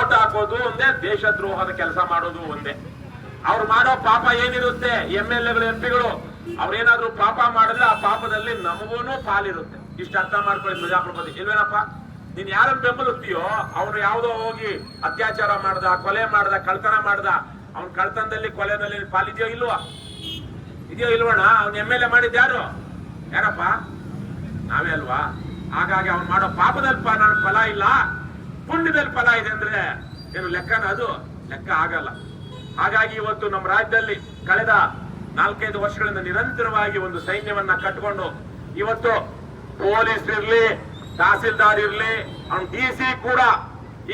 Vote ಹಾಕೋದು ಒಂದೇ, ದೇಶದ್ರೋಹದ ಕೆಲಸ ಮಾಡೋದು ಒಂದೇ. ಅವ್ರು ಮಾಡೋ ಪಾಪ ಏನಿರುತ್ತೆ? ಎಂ ಎಲ್ ಎಗಳು, ಎಂ ಪಿಗಳು, ಅವ್ರೇನಾದ್ರೂ ಪಾಪ ಮಾಡಿದ್ರೆ ಆ ಪಾಪದಲ್ಲಿ ನಮಗೂನು ಪಾಲಿರುತ್ತೆ. ಇಷ್ಟ ಅರ್ಥ ಮಾಡ್ಕೊಳ್ಳಿ ಪ್ರಜಾಪ್ರಭುತ್ವ. ಇಲ್ವೇನಪ್ಪ? ನೀನ್ ಯಾರನ್ನ ಬೆಂಬಲಿಸ್ತೀಯೋ ಅವ್ರು ಯಾವ್ದೋ ಹೋಗಿ ಅತ್ಯಾಚಾರ ಮಾಡ್ದ, ಕೊಲೆ ಮಾಡ್ದ ಕಳ್ತನ ಮಾಡ್ದ, ಅವ್ನ ಕಳ್ತನದಲ್ಲಿ ಕೊಲೆನಲ್ಲಿ ಪಾಲಿದೆಯೋ ಇಲ್ವಾ? ಇದೆಯೋ ಇಲ್ವಣ್ಣ? ಅವ್ನ ಎಂ ಎಲ್ ಎ ಮಾಡಿದ್ ಯಾರು? ಯಾರಪ್ಪ? ನಾವೇ ಅಲ್ವಾ? ಹಾಗಾಗಿ ಅವ್ನು ಮಾಡೋ ಪಾಪದಲ್ಲಿ ನನ್ ಫಲ ಇಲ್ಲ. ಪುಣ್ಯದಲ್ಲಿ ಫಲ ಇದೆ ಅಂದ್ರೆ ಏನು ಲೆಕ್ಕನ ಅದು ಲೆಕ್ಕ ಆಗಲ್ಲ. ಹಾಗಾಗಿ ಇವತ್ತು ನಮ್ಮ ರಾಜ್ಯದಲ್ಲಿ ಕಳೆದ ನಾಲ್ಕೈದು ವರ್ಷಗಳಿಂದ ನಿರಂತರವಾಗಿ ಒಂದು ಸೈನ್ಯವನ್ನ ಕಟ್ಕೊಂಡು ಇವತ್ತು ಪೊಲೀಸ್ ಇರ್ಲಿ, ತಹಸೀಲ್ದಾರ್ ಇರ್ಲಿ, ಅವ್ನು ಡಿ ಸಿ ಕೂಡ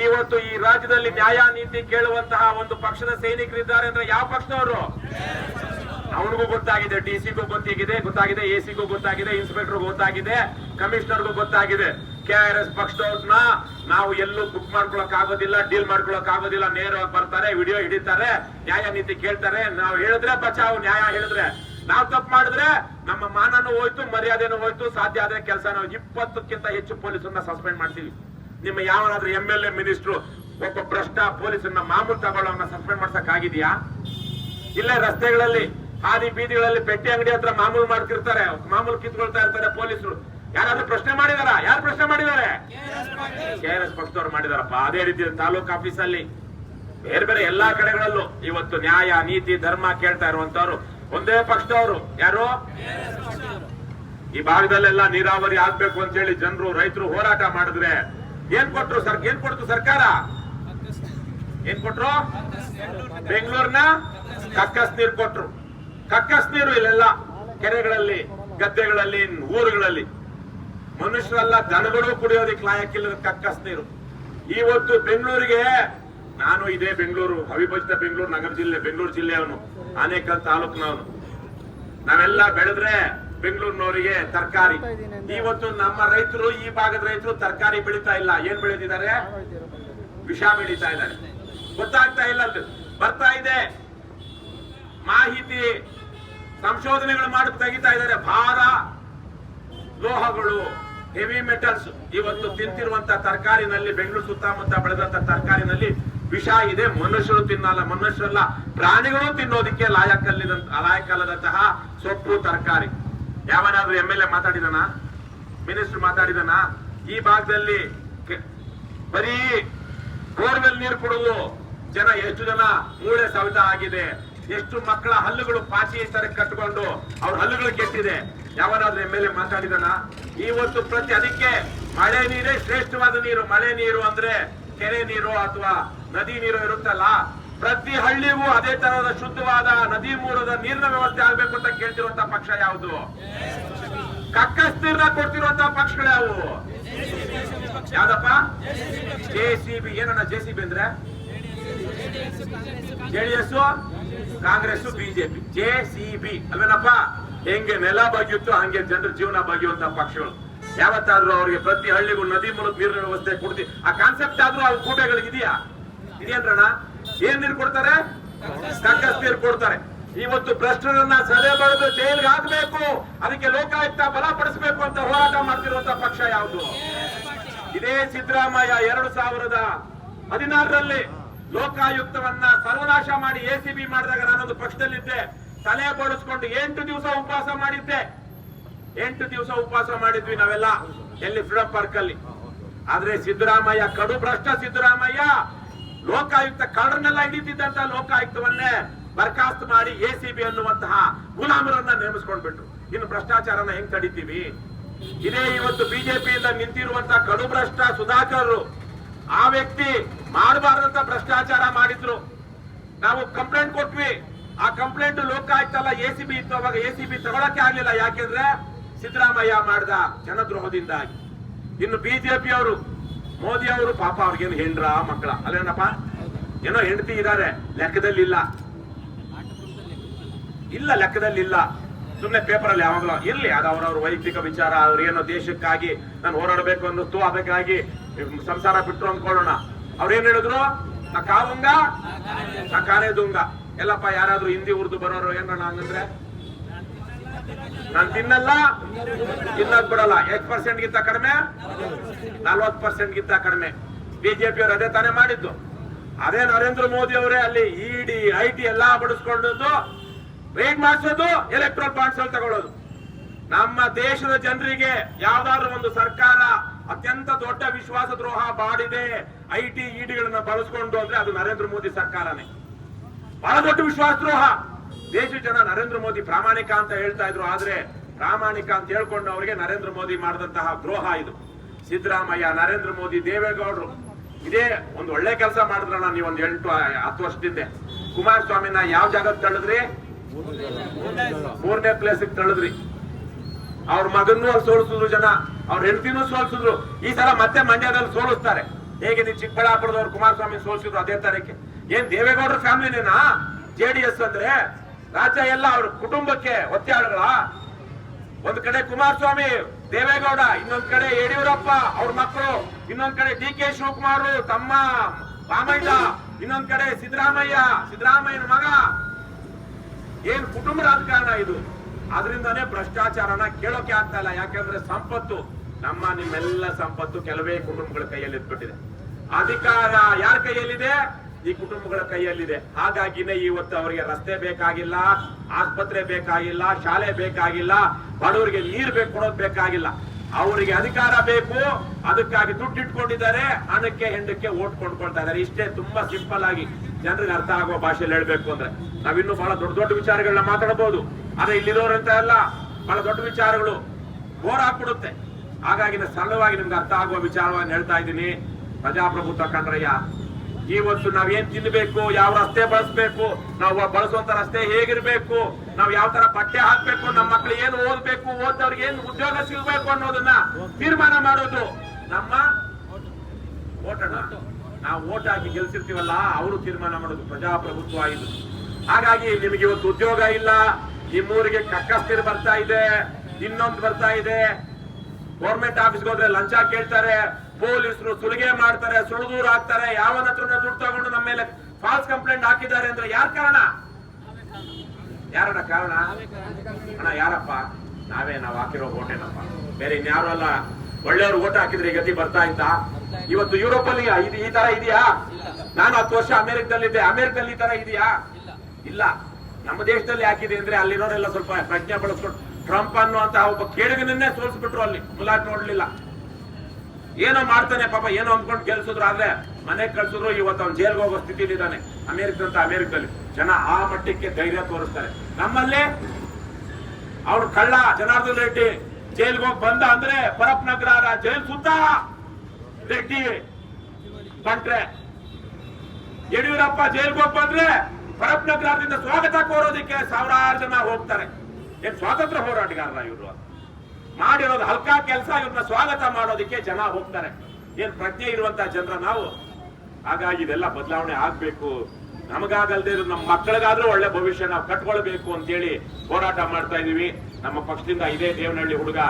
ಇವತ್ತು ಈ ರಾಜ್ಯದಲ್ಲಿ ನ್ಯಾಯ ನೀತಿ ಕೇಳುವಂತಹ ಒಂದು ಪಕ್ಷದ ಸೈನಿಕರಿದ್ದಾರೆ ಅಂದ್ರೆ ಯಾವ ಪಕ್ಷದವರು? ಅವನಿಗೂ ಗೊತ್ತಾಗಿದೆ, ಡಿ ಸಿಗೂ ಗೊತ್ತಾಗಿದೆ ಗೊತ್ತಾಗಿದೆ, ಎ ಸಿಗೂ ಗೊತ್ತಾಗಿದೆ ಇನ್ಸ್ಪೆಕ್ಟರ್ ಗೊತ್ತಾಗಿದೆ, ಕಮಿಷನರ್ಗೂ ಗೊತ್ತಾಗಿದೆ. ಕೆ ಆರ್ ಪಕ್ಷದವ್ರನ್ನ ನಾವು ಎಲ್ಲೂ ಬುಕ್ ಮಾಡ್ಕೊಳಕ್ ಆಗೋದಿಲ್ಲ ಡೀಲ್ ಮಾಡ್ಕೊಳಕ್ ಆಗೋದಿಲ್ಲ ನೇರವಾಗಿ ಬರ್ತಾರೆ, ವಿಡಿಯೋ ಹಿಡಿತಾರೆ, ನ್ಯಾಯ ನೀತಿ ಕೇಳ್ತಾರೆ. ನಾವು ಹೇಳಿದ್ರೆ ಬಚಾವ್, ನ್ಯಾಯ ಹೇಳಿದ್ರೆ ನಾವು ತಪ್ಪು ಮಾಡಿದ್ರೆ ನಮ್ಮ ಮಾನನೂ ಹೋಯ್ತು, ಮರ್ಯಾದೆನೂ ಹೋಯ್ತು, ಸಾಧ್ಯ ಆದ್ರೆ ಕೆಲಸ ನಾವು ಇಪ್ಪತ್ತಕ್ಕಿಂತ ಹೆಚ್ಚು ಪೊಲೀಸರನ್ನ ಸಸ್ಪೆಂಡ್ ಮಾಡ್ತೀವಿ. ನಿಮ್ಮ ಯಾವನಾದ್ರೂ ಎಂ ಎಲ್ ಎ ಮಿನಿಸ್ಟ್ರು ಒಬ್ಬ ಭ್ರಷ್ಟ ಪೊಲೀಸರನ್ನ ಮಾಮೂಲು ತಗೊಳ್ಳೋನ್ನ ಸಸ್ಪೆಂಡ್ ಮಾಡ್ಸಕ್ ಆಗಿದ್ಯಾ ಇಲ್ಲೇ ರಸ್ತೆಗಳಲ್ಲಿ, ಹಾದಿ ಬೀದಿಗಳಲ್ಲಿ, ಪೆಟ್ಟಿ ಅಂಗಡಿ ಹತ್ರ ಮಾಮೂಲು ಮಾಡ್ತಿರ್ತಾರೆ, ಮಾಮೂಲು ಕಿತ್ಕೊಳ್ತಾ ಇರ್ತಾರೆ ಪೊಲೀಸರು. ಯಾರಾದ್ರೂ ಪ್ರಶ್ನೆ ಮಾಡಿದಾರ? ಯಾರು ಪ್ರಶ್ನೆ ಮಾಡಿದ್ದಾರೆ? ಕೆ ಆರ್ ಎಸ್ ಪಕ್ಷದವ್ರು ಮಾಡಿದಾರಪ್ಪ. ಅದೇ ರೀತಿ ತಾಲೂಕ್ ಆಫೀಸಲ್ಲಿ ಬೇರೆ ಬೇರೆ ಎಲ್ಲಾ ಕಡೆಗಳಲ್ಲೂ ಇವತ್ತು ನ್ಯಾಯ ನೀತಿ ಧರ್ಮ ಕೇಳ್ತಾ ಇರುವಂತವ್ರು. ಒಂದೇ ಪಕ್ಷದವರು ಯಾರು? ಈ ಭಾಗದಲ್ಲೆಲ್ಲ ನೀರಾವರಿ ಆಗ್ಬೇಕು ಅಂತ ಹೇಳಿ ಜನರು ರೈತರು ಹೋರಾಟ ಮಾಡಿದ್ರೆ ಏನ್ ಕೊಟ್ರು ಸರ್ ಏನ್ ಕೊಡ್ತು ಸರ್ಕಾರ? ಏನ್ ಕೊಟ್ರು? ಬೆಂಗಳೂರಿನ ಕಕ್ಕಸ್ ನೀರು ಕೊಟ್ರು. ಕಕ್ಕಸ್ ನೀರು ಇಲ್ಲೆಲ್ಲ ಕೆರೆಗಳಲ್ಲಿ ಗದ್ದೆಗಳಲ್ಲಿ ಊರುಗಳಲ್ಲಿ. ಮನುಷ್ಯರೆಲ್ಲ, ದನಗಳು ಕುಡಿಯೋದಕ್ಕೆ ಲಾಯಕ್ಕಿಲ್ಲದ ಕಕ್ಕಸ್ ನೀರು. ಇವತ್ತು ಬೆಂಗಳೂರಿಗೆ, ನಾನು ಇದೇ ಬೆಂಗಳೂರು, ಅವಿಭಜಿತ ಬೆಂಗಳೂರು, ನಗರ ಜಿಲ್ಲೆ, ಬೆಂಗಳೂರು ಜಿಲ್ಲೆಯವನು ಅನೇಕ ತಾಲೂಕಿನವನು. ನಾವೆಲ್ಲ ಬೆಳೆದ್ರೆ ಬೆಂಗಳೂರಿನವರಿಗೆ ತರಕಾರಿ. ಇವತ್ತು ನಮ್ಮ ರೈತರು, ಈ ಭಾಗದ ರೈತರು ತರಕಾರಿ ಬೆಳೀತಾ ಇಲ್ಲ. ಏನ್ ಬೆಳೀತಿದ್ದಾರೆ ವಿಷ ಬೆಳೀತಾ ಇದ್ದಾರೆ. ಗೊತ್ತಾಗ್ತಾ ಇಲ್ಲ ಬರ್ತಾ ಇದೆ. ಮಾಹಿತಿ, ಸಂಶೋಧನೆಗಳು ಮಾಡಿ, ತೆಗಿತಾ ಇದ್ದಾರೆ. ಭಾರ, ಲೋಹಗಳು. ಹೆವಿ ಮೆಟಲ್ಸ್ ಇವತ್ತು ತಿಂತಿರುವಂತ ತರಕಾರಿನಲ್ಲಿ, ಬೆಂಗಳೂರು ಸುತ್ತಮುತ್ತ ಬೆಳೆದಂತ ತರಕಾರಿನಲ್ಲಿ ವಿಷ ಇದೆ. ಮನುಷ್ಯರು ತಿನ್ನಲ್ಲ, ಮನುಷ್ಯರಲ್ಲ, ಪ್ರಾಣಿಗಳು ತಿನ್ನೋದಿಕ್ಕೆ ಲಾಯಕಲ್ಲಿದಂತ, ಲಾಯಕಲ್ಲದಂತಹ ಸೊಪ್ಪು, ತರಕಾರಿ. ಯಾವನಾದ್ರೂ ಎಂ ಎಲ್ ಎ ಮಾತಾಡಿದನ? ಮಿನಿಸ್ಟರ್ ಮಾತಾಡಿದನ? ಈ ಭಾಗದಲ್ಲಿ ಬರೀ ಬೋರ್ವೆಲ್ ನೀರು ಕೊಡುವುದು ಜನ ಎಷ್ಟು ಜನ ಮೂಳೆ ಸವಿತ ಆಗಿದೆ. ಎಷ್ಟು ಮಕ್ಕಳ ಹಲ್ಲುಗಳು ಪಾಚಿ ತರ ಕಟ್ಕೊಂಡು ಅವ್ರ ಹಲ್ಲುಗಳು ಕೆಟ್ಟಿದೆ. ಯಾವನಾದ್ರೂ ಎಂ ಎಲ್ ಎ ಮಾತಾಡಿದನ? ಇವತ್ತು ಪ್ರತಿ ಅದಕ್ಕೆ ಮಳೆ ನೀರೇ ಶ್ರೇಷ್ಠವಾದ ನೀರು. ಮಳೆ ನೀರು ಅಂದ್ರೆ ಕೆರೆ ನೀರು ಅಥವಾ ನದಿ ನೀರು ಇರುತ್ತಲ್ಲ? ಪ್ರತಿ ಹಳ್ಳಿಗೂ ಅದೇ ತರಹದ ಶುದ್ಧವಾದ ನದಿ ಮೂಲದ ನೀರಿನ ವ್ಯವಸ್ಥೆ ಆಗ್ಬೇಕು ಅಂತ ಕೇಳ್ತಿರುವಂತ ಪಕ್ಷ ಯಾವುದು? ಕಕ್ಕಸ್ತೀರ್ನ ಕೊಡ್ತಿರುವಂತ ಪಕ್ಷಗಳು ಯಾವುವು? ಯಾವ್ದಪ್ಪ? ಬಿ. ಏನಣ್ಣ ಜೆ ಸಿ ಬಿ ಅಂದ್ರೆ? JDS Congress BJP B. ಅಲ್ವೇನಪ್ಪ? ಹೆಂಗೆ ನೆಲ ಬಗೆಯುತ್ತೋ ಹಂಗೆ ಜನರ ಜೀವನ ಬಗೆಯುವಂತ ಪಕ್ಷಗಳು. ಯಾವತ್ತಾದ್ರೂ ಅವರಿಗೆ ಪ್ರತಿ ಹಳ್ಳಿಗೂ ನದಿ ಮೂಲಕ ನೀರಿನ ವ್ಯವಸ್ಥೆ ಕೊಡ್ತಿ. ಆ ಕಾನ್ಸೆಪ್ಟ್ ಆದ್ರೂ ಅವ್ರ ಕೂಟಗಳಿಗೆ ಇದೆಯಾ? ಇದೆಯೇನ್ರಣ್ಣ ಏನ್ ನೀರು ಕೊಡ್ತಾರೆ? ಕಕ್ಕಸ್ ನೀರು ಕೊಡ್ತಾರೆ. ಇವತ್ತು ಭ್ರಷ್ಟರನ್ನ ಸದೆ ಬರೆದು ಜೈಲ್ಗೆ ಹಾಕಬೇಕು. ಅದಕ್ಕೆ ಲೋಕಾಯುಕ್ತ ಬಲಪಡಿಸಬೇಕು ಅಂತ ಹೋರಾಟ ಮಾಡ್ತಿರುವಂತ ಪಕ್ಷ ಯಾವುದು? ಇದೇ ಸಿದ್ದರಾಮಯ್ಯ ಎರಡು ಸಾವಿರದ ಹದಿನಾರರಲ್ಲಿ ಲೋಕಾಯುಕ್ತವನ್ನ ಸರ್ವನಾಶ ಮಾಡಿ ಎ ಸಿ ಬಿ ಮಾಡಿದಾಗ ನಾನೊಂದು ಪಕ್ಷದಲ್ಲಿದ್ದೆ. ತಲೆ ಬೋಳಿಸ್ಕೊಂಡು ಎಂಟು ದಿವಸ ಉಪವಾಸ ಮಾಡಿದ್ದೆ. ಎಂಟು ದಿವಸ ಉಪವಾಸ ಮಾಡಿದ್ವಿ ನಾವೆಲ್ಲ, ಎಲ್ಲಿ ಫ್ರೀಡಂ ಪಾರ್ಕ್ ಅಲ್ಲಿ ಆದ್ರೆ ಸಿದ್ದರಾಮಯ್ಯ ಕಡು ಭ್ರಷ್ಟ ಸಿದ್ದರಾಮಯ್ಯ, ಲೋಕಾಯುಕ್ತ ಕಳ್ಳರನ್ನೆಲ್ಲ ಹಿಡಿತಿದ್ದಂತ ಲೋಕಾಯುಕ್ತವನ್ನೇ ಬರ್ಖಾಸ್ತ್ ಮಾಡಿ ಎ ಸಿ ಬಿ ಅನ್ನುವಂತಹ ಗುಲಾಮರನ್ನ ನೇಮಿಸ್ಕೊಂಡ್ಬಿಟ್ರು. ಇನ್ನು ಭ್ರಷ್ಟಾಚಾರನ ಹೆಂಗ್ ತಡಿತೀವಿ? ಇದೇ ಇವತ್ತು ಬಿಜೆಪಿಯಿಂದ ನಿಂತಿರುವಂತಹ ಕಡು ಭ್ರಷ್ಟ ಸುಧಾಕರ್ ಆ ವ್ಯಕ್ತಿ ಮಾಡಬಾರದಂತ ಭ್ರಷ್ಟಾಚಾರ ಮಾಡಿದ್ರು. ನಾವು ಕಂಪ್ಲೇಂಟ್ ಕೊಟ್ವಿ. ಆ ಕಂಪ್ಲೇಂಟ್ ಲೋಕ ಆಯ್ತಲ್ಲ ಎ ಸಿ ಬಿ ಇತ್ತು, ಅವಾಗ ಎ ಸಿ ಬಿ ತಗೊಳಕ್ಕೆ ಆಗ್ಲಿಲ್ಲ. ಯಾಕೆಂದ್ರೆ ಸಿದ್ದರಾಮಯ್ಯ ಮಾಡಿದ ಜನದ್ರೋಹದಿಂದಾಗಿ. ಇನ್ನು ಬಿಜೆಪಿ ಅವರು, ಮೋದಿ ಅವರು ಪಾಪ ಅವ್ರಿಗೇನು ಹೆಂಡ್ರ ಮಕ್ಕಳ ಅಲ್ಲೇನಪ್ಪ ಏನೋ ಹೆಂಡತಿ ಇದ್ದಾರೆ ಲೆಕ್ಕದಲ್ಲಿ ಇಲ್ಲ ಇಲ್ಲ ಲೆಕ್ಕದಲ್ಲಿ ಇಲ್ಲ ಸುಮ್ಮನೆ ಪೇಪರ್ ಅಲ್ಲಿ ಯಾವಾಗಲೂ, ಇರ್ಲಿ, ಅದು ಅವ್ರವ್ರ ವೈಯಕ್ತಿಕ ವಿಚಾರ ಅವ್ರೇನೋ ದೇಶಕ್ಕಾಗಿ ನಾನು ಹೋರಾಡಬೇಕು ಅನ್ನಿಸ್ತು ಅದಕ್ಕಾಗಿ ಸಂಸಾರ ಬಿಟ್ರು ಅನ್ಕೊಳ್ಳೋಣ ಅವ್ರೇನ್ ಹೇಳಿದ್ರು? ನಾ ಕಾವುಂಗ ನಾ ಕಾನೇ ದುಂಗ ಎಲ್ಲಪ್ಪ, ಯಾರಾದ್ರೂ ಹಿಂದಿ, ಉರ್ದು ಬರೋರು ಏನೋಣ ಹಂಗಂದ್ರೆ? ನಾನು ತಿನ್ನಲ್ಲ, ತಿನ್ನದ್ ಬಿಡಲ್ಲ. ಎಷ್ಟು ಪರ್ಸೆಂಟ್ ಗಿಂತ ಕಡಿಮೆ, ನಲ್ವತ್ ಪರ್ಸೆಂಟ್ ಗಿಂತ ಕಡಿಮೆ. ಬಿಜೆಪಿ ಅವರು ಅದೇ ತಾನೇ ಮಾಡಿದ್ದು. ಅದೇ ನರೇಂದ್ರ ಮೋದಿ ಅವರೇ ಅಲ್ಲಿ ಇಡಿ ಐ ಟಿ ಎಲ್ಲಾ ಬಡಿಸ್ಕೊಂಡದ್ದು ರೇಟ್ ಮಾಡಿಸೋದು ಎಲೆಕ್ಟ್ರೋಲ್ ಬಾಂಡ್ಸ್ ಅಲ್ಲಿ ತಗೊಳ್ಳೋದು. ನಮ್ಮ ದೇಶದ ಜನರಿಗೆ ಯಾವ್ದಾದ್ರು ಒಂದು ಸರ್ಕಾರ ಅತ್ಯಂತ ದೊಡ್ಡ ವಿಶ್ವಾಸ ದ್ರೋಹ ಬಾಡಿದೆ ಐ ಟಿ ಇಡಿಗಳನ್ನ ಬಳಸ್ಕೊಂಡು ಅಂದ್ರೆ ಅದು ನರೇಂದ್ರ ಮೋದಿ ಸರ್ಕಾರನೇ. ಬಹಳ ದೊಡ್ಡ ವಿಶ್ವಾಸದ್ರೋಹ. ದೇಶ ಜನ ನರೇಂದ್ರ ಮೋದಿ ಪ್ರಾಮಾಣಿಕ ಅಂತ ಹೇಳ್ತಾ ಇದ್ರು, ಆದ್ರೆ ಪ್ರಾಮಾಣಿಕ ಅಂತ ಹೇಳ್ಕೊಂಡು ಅವರಿಗೆ ನರೇಂದ್ರ ಮೋದಿ ಮಾಡಿದಂತಹ ದ್ರೋಹ ಇದು. ಸಿದ್ದರಾಮಯ್ಯ, ನರೇಂದ್ರ ಮೋದಿ, ದೇವೇಗೌಡರು. ಇದೇ ಒಂದು ಒಳ್ಳೆ ಕೆಲಸ ಮಾಡಿದ್ರಣ್ಣ ನೀವು ಒಂದು ಎಂಟು, ಹತ್ತು ವರ್ಷದಿಂದ. ಕುಮಾರಸ್ವಾಮಿನ ಯಾವ ಜಾಗಕ್ಕೆ ತಳ್ಳಿದ್ರಿ? ಮೂರನೇ ಪ್ಲೇಸ್ ತಳ್ಳಿದ್ರಿ. ಅವ್ರ ಮಗನ್ನೂ ಸೋಲಿಸಿದ್ರು ಜನ, ಅವ್ರ ಹೆಂಡತಿನೂ ಸೋಲಿಸಿದ್ರು. ಈ ಸಲ ಮತ್ತೆ ಮಂಡ್ಯದಲ್ಲಿ ಸೋಲಿಸ್ತಾರೆ. ಹೇಗೆ ನೀವು ಚಿಕ್ಕಬಳ್ಳಾಪುರದವ್ರು ಕುಮಾರಸ್ವಾಮಿ ಸೋಲಿಸಿದ್ರು ಅದೇ ತರಕ್ಕೆ. ಏನ್ ದೇವೇಗೌಡರ ಫ್ಯಾಮಿಲಿನೇನಾ ಎಸ್ ಅಂದ್ರೆ ರಾಜ್ಯ ಎಲ್ಲ ಅವ್ರ ಕುಟುಂಬಕ್ಕೆ ಒತ್ತೆಯಾಳುಗಳ ಒಂದ್ ಕಡೆ ಕುಮಾರಸ್ವಾಮಿ, ದೇವೇಗೌಡ, ಇನ್ನೊಂದ್ ಕಡೆ ಯಡಿಯೂರಪ್ಪ ಅವ್ರ ಮಕ್ಕಳು ಇನ್ನೊಂದ್ ಕಡೆ ಡಿ ಕೆ ಶಿವಕುಮಾರ್, ತಮ್ಮ ಬಾಮಯ್ಯ ಇನ್ನೊಂದ್ ಕಡೆ ಸಿದ್ದರಾಮಯ್ಯ, ಸಿದ್ದರಾಮಯ್ಯನ ಮಗ. ಏನ್ ಕುಟುಂಬ ರಾಜಕಾರಣ ಇದು? ಅದರಿಂದನೇ ಭ್ರಷ್ಟಾಚಾರನ ಕೇಳೋಕೆ ಆಗ್ತಾ ಇಲ್ಲ. ಯಾಕಂದ್ರೆ ಸಂಪತ್ತು, ನಮ್ಮ ನಿಮ್ಮೆಲ್ಲ ಸಂಪತ್ತು ಕೆಲವೇ ಕುಟುಂಬಗಳ ಕೈಯಲ್ಲಿ ಇದ್ಬಿಟ್ಟಿದೆ. ಅಧಿಕಾರ ಯಾರ ಕೈಯಲ್ಲಿದೆ? ಈ ಕುಟುಂಬಗಳ ಕೈಯಲ್ಲಿದೆ. ಹಾಗಾಗಿನೇ ಇವತ್ತು ಅವರಿಗೆ ರಸ್ತೆ ಬೇಕಾಗಿಲ್ಲ, ಆಸ್ಪತ್ರೆ ಬೇಕಾಗಿಲ್ಲ, ಶಾಲೆ ಬೇಕಾಗಿಲ್ಲ, ಬಡವರಿಗೆ ನೀರು ಬೇಕು ಕೊಡೋದು ಬೇಕಾಗಿಲ್ಲ. ಅವರಿಗೆ ಅಧಿಕಾರ ಬೇಕು, ಅದಕ್ಕಾಗಿ ದುಡ್ಡು ಇಟ್ಕೊಂಡಿದ್ದಾರೆ ಹಣಕ್ಕೆ ಹೆಂಡಕ್ಕೆ ಓಟ್ ಕೊಂಡ್ಕೊಳ್ತಾ ಇದ್ದಾರೆ. ಇಷ್ಟೇ ತುಂಬಾ ಸಿಂಪಲ್ ಆಗಿ ಜನರಿಗೆ ಅರ್ಥ ಆಗುವ ಭಾಷೆಯಲ್ಲಿ ಹೇಳ್ಬೇಕು ಅಂದ್ರೆ ನಾವಿನ್ನು ಬಹಳ ದೊಡ್ಡ ದೊಡ್ಡ ವಿಚಾರಗಳನ್ನ ಮಾತಾಡಬಹುದು ಆದ್ರೆ ಇಲ್ಲಿರೋರಂತ ಅಲ್ಲ, ಬಹಳ ದೊಡ್ಡ ವಿಚಾರಗಳು ಬೋರ್ ಹಾಕ್ಬಿಡುತ್ತೆ ಹಾಗಾಗಿ ಸರಳವಾಗಿ ನಿಮ್ಗೆ ಅರ್ಥ ಆಗುವ ವಿಚಾರವನ್ನು ಹೇಳ್ತಾ ಇದ್ದೀನಿ. ಪ್ರಜಾಪ್ರಭುತ್ವ ಕಂಡ್ರಯ್ಯ ಇವತ್ತು ನಾವೇನ್ ತಿನ್ಬೇಕು, ಯಾವ ರಸ್ತೆ ಬಳಸ್ಬೇಕು, ನಾವು ಬಳಸುವಂತ ರಸ್ತೆ ಹೇಗಿರ್ಬೇಕು, ನಾವು ಯಾವ ತರ ಬಟ್ಟೆ ಹಾಕ್ಬೇಕು ನಮ್ಮ ಮಕ್ಳು ಏನು ಓದ್ಬೇಕು, ಓದ್ದವ್ರಿಗೆ ಏನ್ ಉದ್ಯೋಗ ಸಿಗ್ಬೇಕು ಅನ್ನೋದನ್ನ ತೀರ್ಮಾನ ಮಾಡೋದು ನಮ್ಮ ಓಟಣ. ನಾವು ಓಟ್ ಹಾಕಿ ಗೆಲ್ಸಿರ್ತೀವಲ್ಲ, ಅವರು ತೀರ್ಮಾನ ಮಾಡೋದು ಪ್ರಜಾಪ್ರಭುತ್ವ ಇದು. ಹಾಗಾಗಿ ನಿಮಗೆ ಇವತ್ತು ಉದ್ಯೋಗ ಇಲ್ಲ, ನಿಮ್ಮೂರಿಗೆ ಕಕ್ಕಸ್ತಿರ್ ಬರ್ತಾ ಇದೆ, ಇನ್ನೊಂದು ಬರ್ತಾ ಇದೆ. ಗೌರ್ಮೆಂಟ್ ಆಫೀಸ್ಗೆ ಹೋದ್ರೆ ಲಂಚ ಕೇಳ್ತಾರೆ ಪೊಲೀಸರು ಸುಲಿಗೆ ಮಾಡ್ತಾರೆ ಸುಳದೂರು ಹಾಕ್ತಾರೆ, ಯಾವನ ಹತ್ರ ದುಡ್ಡು ತಗೊಂಡು ನಮ್ಮ ಮೇಲೆ ಫಾಲ್ಸ್ ಕಂಪ್ಲೇಂಟ್ ಹಾಕಿದ್ದಾರೆ ಅಂದ್ರೆ ಯಾರ ಕಾರಣ? ಯಾರಣ್ಣ ಕಾರಣ? ಅಣ್ಣ ಯಾರಪ್ಪ? ನಾವೇ, ನಾವು ಹಾಕಿರೋ ಓಟೇನಪ್ಪ. ಬೇರೆ ಇನ್ಯಾರು ಅಲ್ಲ. ಒಳ್ಳೆಯವ್ರು ಓಟ್ ಹಾಕಿದ್ರೆ ಗತಿ ಬರ್ತಾ ಇತ್ತಾ? ಇವತ್ತು ಯುರೋಪ್ ಅಲ್ಲಿ ಇದು ಈ ತರ ಇದೆಯಾ? ನಾನು ಹತ್ತು ವರ್ಷ ಅಮೆರಿಕದಲ್ಲಿದ್ದೆ. ಅಮೆರಿಕದಲ್ಲಿ ಈ ತರ ಇದೆಯಾ? ಇಲ್ಲ. ನಮ್ಮ ದೇಶದಲ್ಲಿ ಹಾಕಿದೆ ಅಂದ್ರೆ ಅಲ್ಲಿರೋರೆಲ್ಲ ಸ್ವಲ್ಪ ಪ್ರಜ್ಞೆ ಬಳಸ್ಕೊಂಡು ಟ್ರಂಪ್ ಅನ್ನುವಂತಹ ಒಬ್ಬ ಕೇಳಿಗನನ್ನೇ ಸೋಲ್ಸ್ಬಿಟ್ರು ಅಲ್ಲಿ. ಮುಲಾಟ್ ನೋಡ್ಲಿಲ್ಲ. ಏನೋ ಮಾಡ್ತಾನೆ ಪಾಪ, ಏನೋ ಅಂದ್ಕೊಂಡು ಕೆಲ್ಸಿದ್ರು ಆದ್ರೆ ಮನೆಗ್ ಕಳ್ಸಿದ್ರು, ಇವತ್ತು ಅವ್ನು ಜೈಲ್ಗೆ ಹೋಗೋ ಸ್ಥಿತಿಲಿ ಇದ್ದಾನೆ. ಅಮೆರಿಕದಂತ ಅಮೆರಿಕದಲ್ಲಿ. ಜನ ಆ ಮಟ್ಟಕ್ಕೆ ಧೈರ್ಯ ತೋರಿಸ್ತಾರೆ. ನಮ್ಮಲ್ಲಿ ಅವ್ರು ಕಳ್ಳ ಜನಾರ್ದನ್ ರೆಡ್ಡಿ ಜೈಲ್ಗೆ ಹೋಗಿ ಬಂದ ಅಂದ್ರೆ ಪರಪ್ ನಗರ ಜೈಲ್ ಸುತ್ತ ರೆಡ್ಡಿ ಕಂಟ್ರೆ ಯಡಿಯೂರಪ್ಪ ಜೈಲ್ಗೆ ಹೋಗಿ ಬಂದ್ರೆ ಪರಪ್ ನಗರದಿಂದ ಸ್ವಾಗತ ಕೋರೋದಕ್ಕೆ ಸಾವಿರಾರು ಜನ ಹೋಗ್ತಾರೆ. ಏನ್ ಸ್ವಾತಂತ್ರ್ಯ ಹೋರಾಟಗಾರರ ಇವರು ಮಾಡಿರೋದು ಹಲ್ಕಾ ಕೆಲಸ, ಇವ್ರನ್ನ ಸ್ವಾಗತ ಮಾಡೋದಕ್ಕೆ ಜನ ಹೋಗ್ತಾರೆ. ಏನ್ ಪ್ರಜ್ಞೆ ಇರುವಂತ ಜನರ ನಾವು? ಹಾಗಾಗಿ ಇದೆಲ್ಲ ಬದಲಾವಣೆ ಆಗ್ಬೇಕು. ನಮಗಾಗಲ್ದೆ ನಮ್ಮ ಮಕ್ಕಳಿಗಾದ್ರೂ ಒಳ್ಳೆ ಭವಿಷ್ಯ ನಾವು ಕಟ್ಕೊಳ್ಬೇಕು ಅಂತೇಳಿ ಹೋರಾಟ ಮಾಡ್ತಾ ಇದೀವಿ. ನಮ್ಮ ಪಕ್ಷದಿಂದ ಇದೇ ದೇವನಹಳ್ಳಿ ಹುಡುಗ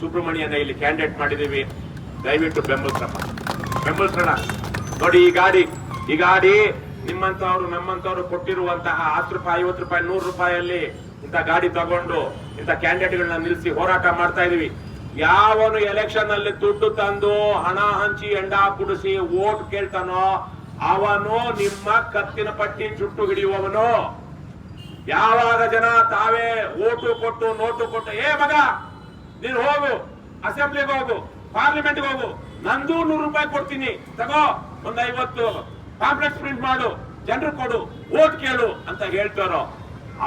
ಸುಬ್ರಹ್ಮಣ್ಯನ ಇಲ್ಲಿ ಕ್ಯಾಂಡಿಡೇಟ್ ಮಾಡಿದೀವಿ. ದಯವಿಟ್ಟು ಬೆಂಬಲಿಸ್ರಪ್ಪ ಬೆಂಬಲಿಸೋಣ ನೋಡಿ, ಈ ಗಾಡಿ ಈ ಗಾಡಿ ನಿಮ್ಮಂತವ್ರು ನಮ್ಮಂತವ್ರು ಕೊಟ್ಟಿರುವಂತಹ ಹತ್ತು ರೂಪಾಯಿ, ಐವತ್ತು ರೂಪಾಯಿ, ನೂರು ರೂಪಾಯಲ್ಲಿ ಇಂಥ ಗಾಡಿ ತಗೊಂಡು ಇಂಥ ಕ್ಯಾಂಡಿಡೇಟ್ಗಳನ್ನ ನಿಲ್ಲಿಸಿ ಹೋರಾಟ ಮಾಡ್ತಾ ಇದೀವಿ. ಯಾವನು ಎಲೆಕ್ಷನ್ ಅಲ್ಲಿ ದುಡ್ಡು ತಂದು ಹಣ ಹಂಚಿ ಎಂಡ ಕುಡಿಸಿ ಓಟ್ ಕೇಳ್ತಾನೋ ಅವನು ನಿಮ್ಮ ಕತ್ತಿನ ಪಟ್ಟಿ ಚುಟ್ಟು ಹಿಡಿಯುವವನು. ಯಾವಾಗ ಜನ ತಾವೇ ಓಟು ಕೊಟ್ಟು ನೋಟು ಕೊಟ್ಟು, ಏ ಮಗ, ನೀನು ಹೋಗು, ಅಸೆಂಬ್ಲಿಗೆ ಹೋಗು, ಪಾರ್ಲಿಮೆಂಟ್ಗೆ ಹೋಗು, ನಂದು ನೂರು ರೂಪಾಯಿ ಕೊಡ್ತೀನಿ. ತಗೋ, ಒಂದ್ ಐವತ್ತು ಕಾಂಪ್ಲೆಕ್ಸ್ ಪ್ರಿಂಟ್ ಮಾಡು, ಜನರು ಕೊಡು, ಓಟ್ ಕೇಳು, ಅಂತ ಹೇಳ್ತಾರೋ.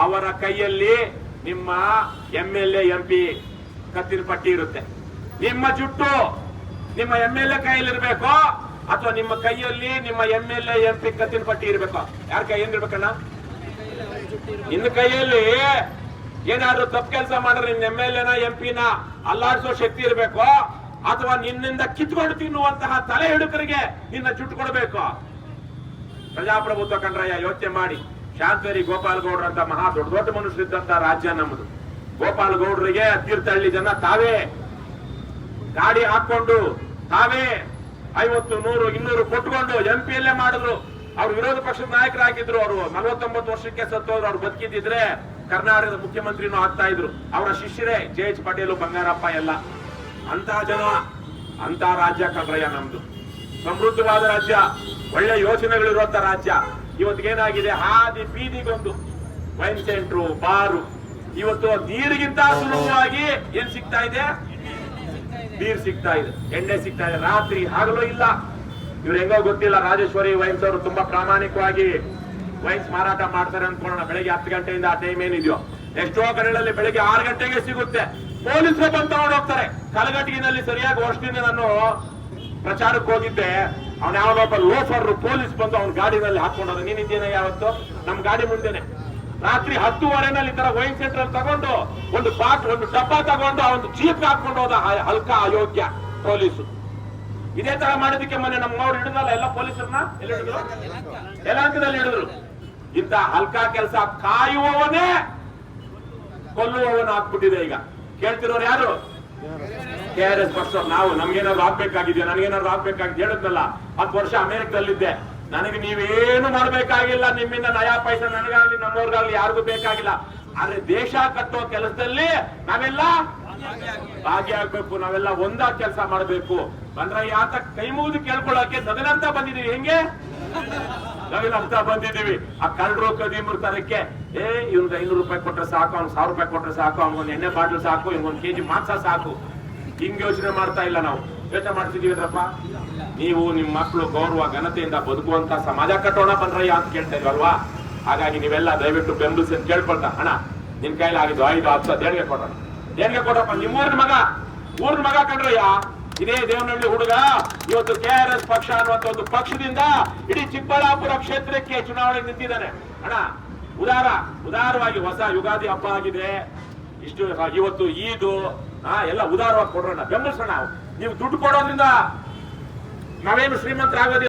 ಅವರ ಕೈಯಲ್ಲಿ ನಿಮ್ಮ M L A, M P ಕತ್ತಿನ ಪಟ್ಟಿ ಇರುತ್ತೆ. ನಿಮ್ಮ ಜುಟ್ಟು ನಿಮ್ಮ ಎಂ ಎಲ್ ಎ ಕೈಯಲ್ಲಿ ಇರಬೇಕು ಅಥವಾ ನಿಮ್ಮ ಕೈಯಲ್ಲಿ ನಿಮ್ಮ M L A, M P ಕತ್ತಿನ ಪಟ್ಟಿ ಇರಬೇಕು? ಯಾರ ಕೈಯಲ್ಲಿ ಇರ್ಬೇಕಣ್ಣ? ನಿನ್ನ ಕೈಯಲ್ಲಿ ಏನಾದ್ರು ತಪ್ಪು ಕೆಲಸ ಮಾಡಿದ್ರೆ ನಿನ್ನ ಎಂ ಎಲ್ ಎನ, ಎಂ ಪಿನ ಅಲ್ಲಾಡಿಸೋ ಶಕ್ತಿ ಇರಬೇಕು? ಅಥವಾ ನಿನ್ನಿಂದ ಕಿತ್ಕೊಂಡು ತಿನ್ನುವಂತಹ ತಲೆ ಹಿಡುಕರಿಗೆ ನಿನ್ನ ಜುಟ್ಟು ಕೊಡಬೇಕು? ಪ್ರಜಾಪ್ರಭುತ್ವ ಕಂಡ್ರಯ್ಯ ಯೋಚನೆ ಮಾಡಿ. ಶಾಂತೇರಿ ಗೋಪಾಲ್ ಗೌಡ್ರ ಅಂತ ಮಹಾ ದೊಡ್ಡ ದೊಡ್ಡ ಮನುಷ್ಯರಿದ್ದಂತ ರಾಜ್ಯ ನಮ್ಮದು. ಗೋಪಾಲ್ ಗೌಡ್ರಿಗೆ ತೀರ್ಥಹಳ್ಳಿ ಜನ ತಾವೇ. ಗಾಡಿ ಹಾಕೊಂಡು ತಾವೇ ಐವತ್ತು, ನೂರು, ಇನ್ನೂರು ಕೊಟ್ಕೊಂಡು ಎಂ ಪಿ ಎಲ್ಲೇ ಮಾಡಿದ್ರು. ಅವ್ರು ವಿರೋಧ ಪಕ್ಷದ ನಾಯಕರಾಗಿದ್ರು. ಅವರು ನಲವತ್ತೊಂಬತ್ತು ವರ್ಷಕ್ಕೆ ಸತ್ತೋದ್ರು. ಅವ್ರು ಬದುಕಿದ್ದಿದ್ರೆ ಕರ್ನಾಟಕದ ಮುಖ್ಯಮಂತ್ರಿನೂ ಆಗ್ತಾ ಇದ್ರು. ಅವರ ಶಿಷ್ಯರೇ ಜೆ ಎಚ್ ಪಟೇಲು, ಬಂಗಾರಪ್ಪ ಎಲ್ಲ. ಅಂತ ಜನ ಅಂತ ರಾಜ್ಯ ಕಲ್ರಯ್ಯ ನಮ್ದು. ಸಮೃದ್ಧವಾದ ರಾಜ್ಯ, ಒಳ್ಳೆ ಯೋಚನೆಗಳಿರುವಂತ ರಾಜ್ಯ. ಇವತ್ತಿಗೇನಾಗಿದೆ? ಹಾದಿ ಬೀದಿಗೊಂದು ವೈನ್ ಸೆಂಟ್ರು ಬಾರು ಇವತ್ತು ನೀರಿಗಿಂತ ಸುಲಭವಾಗಿ ಏನ್ ಸಿಗ್ತಾ ಇದೆ? ನೀರ್ ಸಿಗ್ತಾ ಇದೆ. ಎಣ್ಣೆ ಸಿಗ್ತಾ ಇದೆ. ರಾತ್ರಿ ಆಗಲೂ ಇಲ್ಲ. ಇವ್ರು ಹೆಂಗೋ ಗೊತ್ತಿಲ್ಲ, ರಾಜೇಶ್ವರಿ ವೈನ್ಸ್ ಅವರು ತುಂಬಾ ಪ್ರಾಮಾಣಿಕವಾಗಿ ವೈನ್ಸ್ ಮಾರಾಟ ಮಾಡ್ತಾರೆ ಅನ್ಕೊಳ್ಳೋಣ. ಬೆಳಿಗ್ಗೆ ಹತ್ತು ಗಂಟೆಯಿಂದ ಆ ಟೈಮ್ ಏನಿದೆಯೋ. ಎಷ್ಟೋ ಕಡೆಗಳಲ್ಲಿ ಬೆಳಿಗ್ಗೆ ಆರು ಗಂಟೆಗೆ ಸಿಗುತ್ತೆ. ಪೊಲೀಸರು ಬಂದು ತಗೊಂಡು ಹೋಗ್ತಾರೆ ಕಲಗಟ್ಟಿನಲ್ಲಿ ಸರಿಯಾಗಿ ವರ್ಷದಿಂದ ನಾನು ಪ್ರಚಾರಕ್ಕೆ ಹೋಗಿದ್ದೆ. ಅವನ ಯಾವನೊಬ್ಬ ಲೋಫರ್ ಪೊಲೀಸ್ ಬಂದು ಅವನ ಗಾಡಿನಲ್ಲಿ ಹಾಕೊಂಡೋದ ನೀನಿದ್ದೇನೆ ಯಾವತ್ತು? ನಮ್ ಗಾಡಿ ಮುಂದೆನೆ. ರಾತ್ರಿ ಹತ್ತುವರೆನಲ್ಲಿ ಈ ತರ ವೈನ್ ಸೆಂಟರ್ ತಗೊಂಡು, ಒಂದು ಬಾಟ್, ಒಂದು ಡಬ್ಬ ತಗೊಂಡು ಒಂದು ಜೀಪ್ ಹಾಕೊಂಡು ಹೋದ ಹಲ್ಕ ಅಯೋಗ್ಯ ಪೊಲೀಸು. ಇದೇ ತರ ಮಾಡೋದಕ್ಕೆ ಮೊನ್ನೆ ನಮ್ಮವ್ರು ಹಿಡಿದಲ್ಲ ಎಲ್ಲ ಪೊಲೀಸರನ್ನ? ಎಲ್ಲಿ ಹಿಡಿದ್ರು? ಯಲಹಂಕದಲ್ಲಿ ಹಿಡಿದ್ರು. ಇಂತ ಹಲ್ಕ ಕೆಲಸ ಕಾಯುವವನೇ ಕೊಲ್ಲುವವನ ಆಗ್ಬಿಟ್ಟಿದೆ ಈಗ. ಕೇಳ್ತಿರೋರು ಯಾರು? ಕೆ ಆರ್ ಎಸ್ ಪಕ್ಷ ನಾವು ನಮ್ಗೇನಾದ್ರು ಆಗ್ಬೇಕಾಗಿದೆಯಾ? ನನಗೇನಾದ್ರು ಆಗ್ಬೇಕಾಗಿದೆ ಹೇಳಿದ್ನಲ್ಲ, ಹತ್ತು ವರ್ಷ ಅಮೆರಿಕದಲ್ಲಿದ್ದೆ. ನನಗೆ ನೀವೇನು ಮಾಡ್ಬೇಕಾಗಿಲ್ಲ, ನಿಮ್ಮಿಂದ ನಯಾ ಪೈಸೆ ನನಗಾಗ್ಲಿ, ನಮ್ಮವ್ರಿಗಾಗ್ಲಿ, ಯಾರಿಗೂ ಬೇಕಾಗಿಲ್ಲ. ಆದ್ರೆ ದೇಶ ಕಟ್ಟೋ ಕೆಲಸದಲ್ಲಿ ನಾವೆಲ್ಲ ಭಾಗಿಯಾಗಬೇಕು ನಾವೆಲ್ಲ ಒಂದಾ ಕೆಲಸ ಮಾಡಬೇಕು. ಬಂದ್ರೆ ಯಾತ ಕೈ ಮುಗಿದು ಕೇಳ್ಕೊಳ್ಳೋಕೆ ನಗನಂತ ಬಂದಿದೀವಿ ಹೆಂಗೆ? ನಗನಂತ ಬಂದಿದ್ದೀವಿ. ಆ ಕಳ್ಳರು ಕದೀಮರು ತರಕ್ಕೆ ಏ, ಇವ್ನಿಗೆ ಐನೂರು ರೂಪಾಯಿ ಕೊಟ್ಟರೆ ಸಾಕು ಅವ್ನು ಸಾವಿರ ರೂಪಾಯಿ ಕೊಟ್ಟರೆ ಸಾಕು ಅವ್ನಿಗೊಂದು ಎಣ್ಣೆ ಬಾಟ್ಲು ಸಾಕು ಇವ್ನಿಗೊಂದು ಕೆಜಿ ಮಾಂಸ ಸಾಕು. ಹಿಂಗ್ ಯೋಚನೆ ಮಾಡ್ತಾ ಇಲ್ಲ ನಾವು. ಯೋಚನೆ ಮಾಡ್ತಿದೀವಿದ್ರಪ್ಪ ನೀವು ನಿಮ್ಮ ಮಕ್ಕಳು ಗೌರವ, ಘನತೆಯಿಂದ ಬದುಕುವಂತ ಸಮಾಜ ಕಟ್ಟೋಣ ಬಂದ್ರಯ್ಯ ಅಂತ ಕೇಳ್ತಾ ಇದ್ವಲ್ವಾ ಹಾಗಾಗಿ ನೀವೆಲ್ಲ ದಯವಿಟ್ಟು ಬೆಂಬಲಿಸಿ ಅಂತ ಕೇಳ್ಕೊಳ್ತಾ. ಅಣ್ಣ, ನಿನ್ ಕೈಲಾಗಿದ್ದು ಐದು, ಹತ್ತು ದೇಣಿಗೆ ಕೊಡೋಣ. ದೇಣಿಗೆ ಕೊಡಪ್ಪ, ನಿಮ್ಮೂರಿನ ಮಗ, ಊರಿನ ಮಗ ಕಂಡ್ರಯ್ಯ ಇದೇ ದೇವನಹಳ್ಳಿ ಹುಡುಗ, ಇವತ್ತು ಕೆ ಆರ್ ಎಸ್ ಪಕ್ಷ ಅನ್ನುವಂತ ಒಂದು ಪಕ್ಷದಿಂದ ಇಡೀ ಚಿಕ್ಕಬಳ್ಳಾಪುರ ಕ್ಷೇತ್ರಕ್ಕೆ ಚುನಾವಣೆ ನಿಂತಿದ್ದಾನೆ. ಅಣ್ಣ, ಉದಾರ, ಉದಾರವಾಗಿ ಹೊಸ ಯುಗಾದಿ ಹಬ್ಬ ಆಗಿದೆ. ಇಷ್ಟು ಇವತ್ತು ಈದು, ಆ, ಎಲ್ಲ ಉದಾರವಾಗಿ ಕೊಡೋಣ ಬೆಂಬಲಿಸೋಣ ನೀವು ದುಡ್ಡು ಕೊಡೋದ್ರಿಂದ ನಾವೇನು ಶ್ರೀಮಂತರಾಗೋದಿಲ್ಲ.